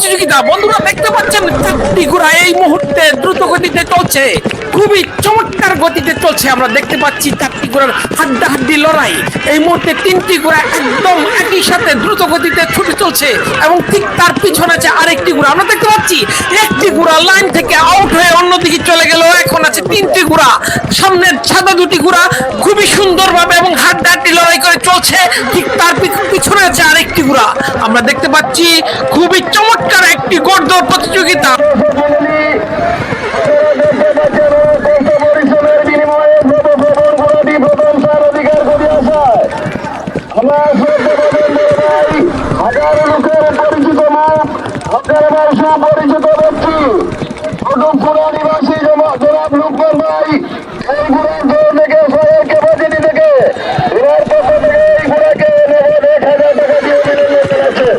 প্রতিযোগিতা, বন্ধুরা দেখতে পাচ্ছেন, চারটি ঘোড়া এই মুহূর্তে দ্রুত গতিতে চলছে। খুবই চমৎকার গতিতে চলছে, আমরা দেখতে পাচ্ছি চারটি ঘোড়ার হাড্ডাহাড্ডি লড়াই। এই মুহূর্তে তিনটি ঘোড়া একদম একই সাথে দ্রুত গতিতে ছুটে চলছে এবং ঠিক তার পিছনে আছে আরেকটি ঘোড়া। আমরা দেখতে পাচ্ছি, একটি ঘোড়া লাইন থেকে আউট হয়ে অন্যদিকে চলে গেল। এখন আছে তিনটি ঘোড়া। সামনের সাদা দুটি ঘোড়া খুবই সুন্দরভাবে এবং হাড্ডাহাড্ডি লড়াই করে চলছে। ঠিক তার পিছনে আরেকটি ঘোড়া। আমরা দেখতে পাচ্ছি খুবই চমৎকার একটি গড়দৌড় প্রতিযোগিতা। প্রবণ গুণাটি প্রথম স্থান অধিকার করে আসায় আমার শ্রদ্ধা বলেন ভাই হাজারো লোকের পরিচিত মুখ হাজার বর্ষ পরিচিত ব্যক্তি কুটুমপুরা নিবাসী জমা- জনাব লুকমান ভাই এই ঘোড়ার দৌড় থেকে শহরের ক্যাপাসিটি থেকে এনার পক্ষ থেকে এই ঘোড়াকে নগদ এক হাজার টাকা দিয়ে অভিনন্দন জানাচ্ছেন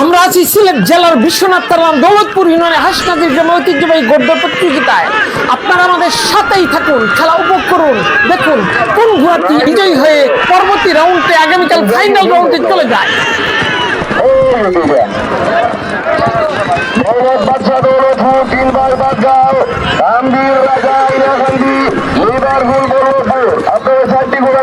আমরা আছি সিলেট জেলার বিশ্বনাথ তালাম দৌলতপুর ইউনিয়নে হাসনাদির গ্রামে ঐতিহ্যবাহী গদ্য প্রতিযোগিতায় আপনারা আমাদের সাথেই থাকুন, খেলা উপভোগ করুন, দেখুন কোন ঘোড়াটি বিজয়ী হয়ে পরবর্তী রাউন্ডে আগামীকাল ফাইনাল রাউন্ডে চলে যায়। আপনারা চারটি ঘোড়া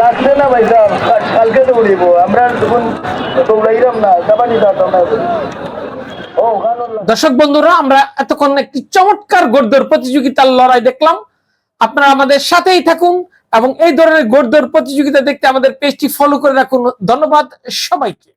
লাগছে না ভাই কালকে আমরা তখন দৌড়াইলাম না না দর্শক বন্ধুরা, আমরা এতক্ষণ একটি চমৎকার গড়দৌড় প্রতিযোগিতার লড়াই দেখলাম। আপনারা আমাদের সাথেই থাকুন এবং এই ধরনের গড়দৌড় প্রতিযোগিতা দেখতে আমাদের পেজটি ফলো করে রাখুন। ধন্যবাদ সবাইকে।